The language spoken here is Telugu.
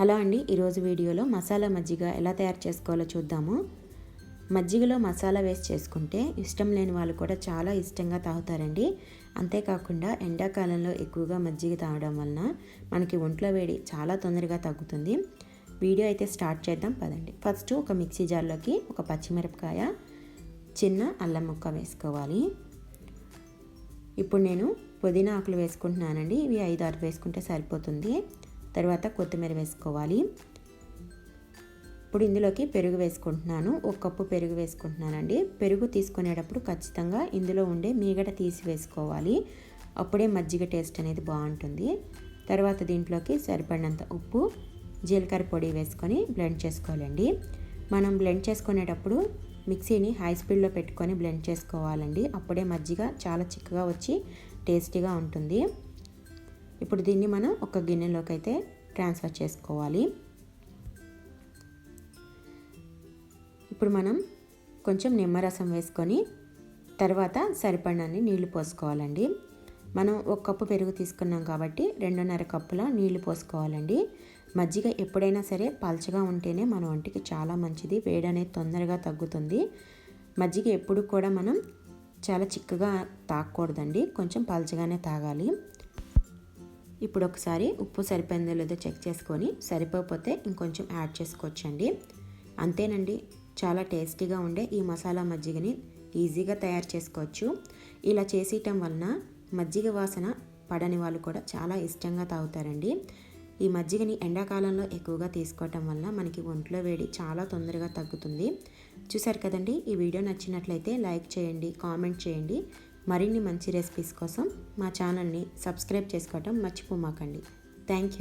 హలో అండి ఈరోజు వీడియోలో మసాలా మజ్జిగ ఎలా తయారు చేసుకోవాలో చూద్దాము. మజ్జిగలో మసాలా వేసి చేసుకుంటే ఇష్టం లేని వాళ్ళు కూడా చాలా ఇష్టంగా తాగుతారండి. అంతేకాకుండా ఎండాకాలంలో ఎక్కువగా మజ్జిగ తాగడం వలన మనకి ఒంట్లో వేడి చాలా తొందరగా తగ్గుతుంది. వీడియో అయితే స్టార్ట్ చేద్దాం పదండి. ఫస్ట్ ఒక మిక్సీ జార్లోకి ఒక పచ్చిమిరపకాయ చిన్న అల్లం ముక్క వేసుకోవాలి. ఇప్పుడు నేను పుదీనా ఆకులు వేసుకుంటున్నానండి ఇవి ఐదు ఆరు వేసుకుంటే సరిపోతుంది. తర్వాత కొత్తిమీర వేసుకోవాలి. ఇప్పుడు ఇందులోకి పెరుగు వేసుకుంటున్నాను. ఒక కప్పు పెరుగు వేసుకుంటున్నానండి. పెరుగు తీసుకునేటప్పుడు ఖచ్చితంగా ఇందులో ఉండే మీగడ తీసి వేసుకోవాలి. అప్పుడే మజ్జిగ టేస్ట్ అనేది బాగుంటుంది. తర్వాత దీంట్లోకి సరిపడినంత ఉప్పు జీలకర్ర పొడి వేసుకొని బ్లెండ్ చేసుకోవాలండి. మనం బ్లెండ్ చేసుకునేటప్పుడు మిక్సీని హై స్పీడ్లో పెట్టుకొని బ్లెండ్ చేసుకోవాలండి. అప్పుడే మజ్జిగ చాలా చిక్కగా వచ్చి టేస్టీగా ఉంటుంది. ఇప్పుడు దీన్ని మనం ఒక గిన్నెలోకి అయితే ట్రాన్స్ఫర్ చేసుకోవాలి. ఇప్పుడు మనం కొంచెం నిమ్మరసం వేసుకొని తర్వాత సరిపడాన్ని నీళ్ళు పోసుకోవాలండి. మనం ఒక కప్పు పెరుగు తీసుకున్నాం కాబట్టి రెండున్నర కప్పుల నీళ్ళు పోసుకోవాలండి. మజ్జిగ ఎప్పుడైనా సరే పల్చగా ఉంటేనే మన ఒంటికి చాలా మంచిది వేడి అనేది తొందరగా తగ్గుతుంది. మజ్జిగ ఎప్పుడు కూడా మనం చాలా చిక్కగా తాగకూడదండి కొంచెం పల్చగానే తాగాలి. ఇప్పుడు ఒకసారి ఉప్పు సరిపోయిందో లేదో చెక్ చేసుకొని సరిపోకపోతే ఇంకొంచెం యాడ్ చేసుకోవచ్చండి. అంతేనండి చాలా టేస్టీగా ఉండే ఈ మసాలా మజ్జిగని ఈజీగా తయారు చేసుకోవచ్చు. ఇలా చేసేయటం వలన మజ్జిగ వాసన పడని వాళ్ళు కూడా చాలా ఇష్టంగా తాగుతారండి. ఈ మజ్జిగని ఎండాకాలంలో ఎక్కువగా తీసుకోవటం వల్ల మనకి ఒంట్లో వేడి చాలా తొందరగా తగ్గుతుంది. చూసారు కదండి ఈ వీడియో నచ్చినట్లయితే లైక్ చేయండి కామెంట్ చేయండి. మరిన్ని మంచి రెసిపీస్ కోసం మా ఛానల్ని సబ్స్క్రైబ్ చేసుకోవటం మర్చిపోమాకండి. Thank you